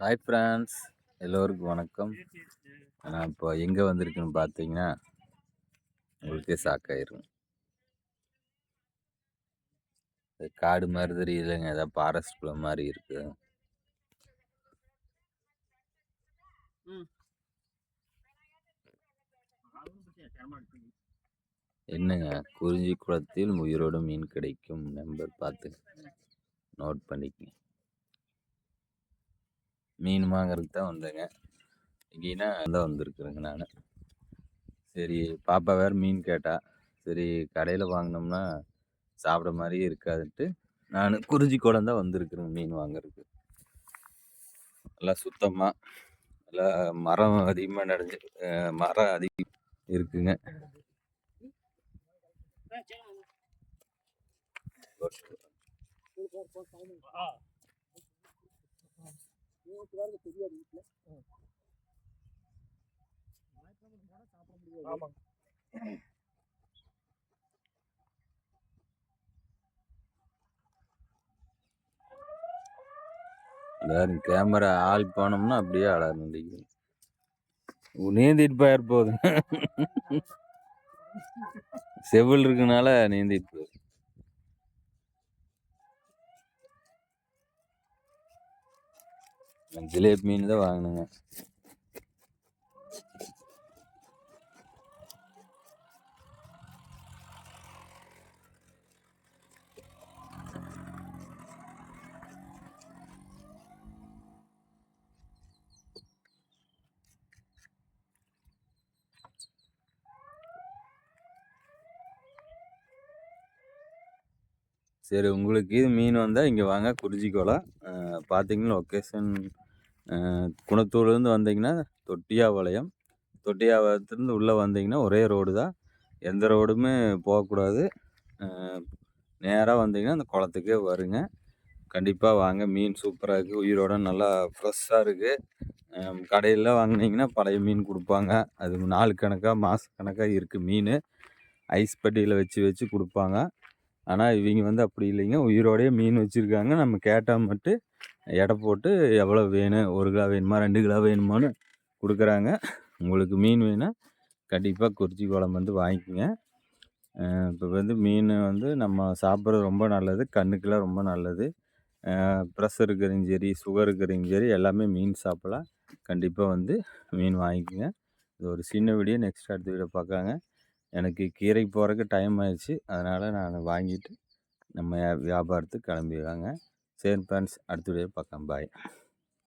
Hi friends எல்லோருக்கும் வணக்கம். நான் இப்போ எங்கே வந்திருக்குன்னு பார்த்தீங்கன்னா உங்களுக்கே சாக்காயிரும் இது காடு மாதிரி தெரியலைங்க ஏதாவது ஃபாரஸ்ட்குள்ள மாதிரி இருக்கு. என்னங்க? குறிஞ்சி குளத்தில் உயிரோடு மீன் கிடைக்கும் நம்பர் பார்த்து நோட் பண்ணிக்கங்க. மீன் வாங்குறதுக்கு தான் வந்தேங்க. எங்கேனா தான் வந்திருக்குறேங்க நான். சரி பாப்பா வேறு மீன் கேட்டா சரி கடையில் வாங்கினோம்னா சாப்பிட மாதிரியே இருக்காதுன்ட்டு நான் குறிஞ்சி தான் வந்திருக்குறேங்க மீன் வாங்குறதுக்கு. நல்லா சுத்தமாக நல்லா மரம் அதிகமாக நடைஞ்சு மரம் அதிகம் இருக்குங்க. எல்லாரும் கேமரா ஆள் போனோம்னா அப்படியே அழ முடியும் நீந்திட்டு போயிரு போகுது செவில் இருக்கனால நீந்திட்டு போகுது ஜிலேபி மீன் தான் வாங்கினேங்க. சரி உங்களுக்கு இது மீன் வந்தால் இங்கே வாங்க குறிஞ்சிக்கோளம். பார்த்தீங்கன்னா லொக்கேஷன் குணத்தூர்லேருந்து வந்தீங்கன்னா தொட்டியாபாளையம். தொட்டியாபாளையத்துலேருந்து உள்ளே வந்தீங்கன்னா ஒரே ரோடு தான். எந்த ரோடுமே போகக்கூடாது. நேராக வந்தீங்கன்னா அந்த குளத்துக்கே வருங்க. கண்டிப்பாக வாங்க மீன் சூப்பராக இருக்குது உயிரோட நல்லா ஃப்ரெஷ்ஷாக இருக்குது கடையில் வாங்கினீங்கன்னா பழைய மீன் கொடுப்பாங்க. அது நாள் கணக்காக மாத கணக்காக இருக்குது மீன். ஐஸ் பட்டியில் வச்சு வச்சு கொடுப்பாங்க. ஆனால் இவங்க வந்து அப்படி இல்லைங்க. உயிரோடையே மீன் வச்சுருக்காங்க. நம்ம கேட்டால் மட்டும் எடை போட்டு எவ்வளோ வேணும் ஒரு கிலோ வேணுமா ரெண்டு கிலோ வேணுமான்னு கொடுக்குறாங்க. உங்களுக்கு மீன் வேணால் கண்டிப்பாக குறிச்சி குழம்பு வந்து வாங்கிக்கோங்க. இப்போ வந்து மீன் வந்து நம்ம சாப்பிட்றது ரொம்ப நல்லது. கண்ணுக்கெல்லாம் ரொம்ப நல்லது. ப்ரெஷர் இருக்கிறவங்க சரி சுகர் இருக்கிறவங்க சரி எல்லாமே மீன் சாப்பிட்லாம். கண்டிப்பாக வந்து மீன் வாங்கிக்கோங்க. இது ஒரு சின்ன வீடியோ நெக்ஸ்ட் அடுத்த வீடியோ பார்க்காங்க எனக்கு கீரைக்கு போகிறதுக்கு டைம் ஆயிடுச்சு. அதனால் நான் வாங்கிட்டு நம்ம வியாபாரத்துக்கு கிளம்பிடுவாங்க. சரி ஃப்ரெண்ட்ஸ் அடுத்த வீடியோ பார்க்கலாம். பாய்